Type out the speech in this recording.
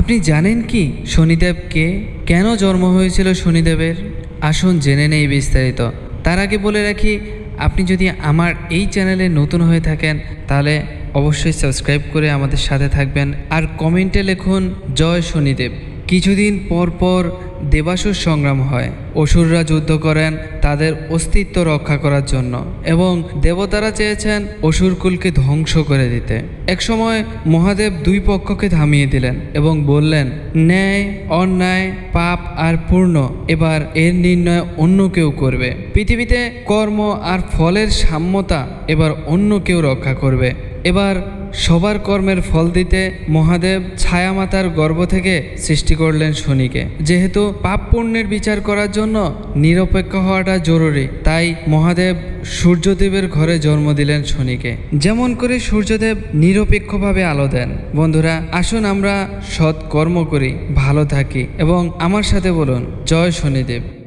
আপনি জানেন কি শনিদেবকে? কেন জন্ম হয়েছিল শনিদেবের? আসুন জেনে নেই বিস্তারিত। তার আগে বলে রাখি, আপনি যদি আমার এই চ্যানেলে নতুন হয়ে থাকেন, তাহলে অবশ্যই সাবস্ক্রাইব করে আমাদের সাথে থাকবেন আর কমেন্টে লিখুন, জয় শনিদেব। কিছুদিন পর পর দেবাসুর সংগ্রাম হয়। অসুররা যুদ্ধ করেন তাদের অস্তিত্ব রক্ষা করার জন্য এবং দেবতারা চেয়েছেন অসুরকুলকে ধ্বংস করে দিতে। একসময় মহাদেব দুই পক্ষকে থামিয়ে দিলেন এবং বললেন, ন্যায়, অন্যায়, পাপ আর পূর্ণ, এবার এর নির্ণয় অন্য কেউ করবে। পৃথিবীতে কর্ম আর ফলের সাম্যতা এবার অন্য কেউ রক্ষা করবে। এবার সবার কর্মের ফল দিতে মহাদেব ছায়ামাতার গর্ভ থেকে সৃষ্টি করলেন শনিকে। যেহেতু পাপ পুণ্যের বিচার করার জন্য নিরপেক্ষ হওয়াটা জরুরি। তাই মহাদেব সূর্যদেবের ঘরে জন্ম দিলেন শনিকে। যেমন করে সূর্যদেব নিরপেক্ষভাবে আলো দেন। বন্ধুরা, আসুন আমরা সৎ কর্ম করি, ভালো থাকি এবং আমার সাথে বলুন, জয় শনিদেব।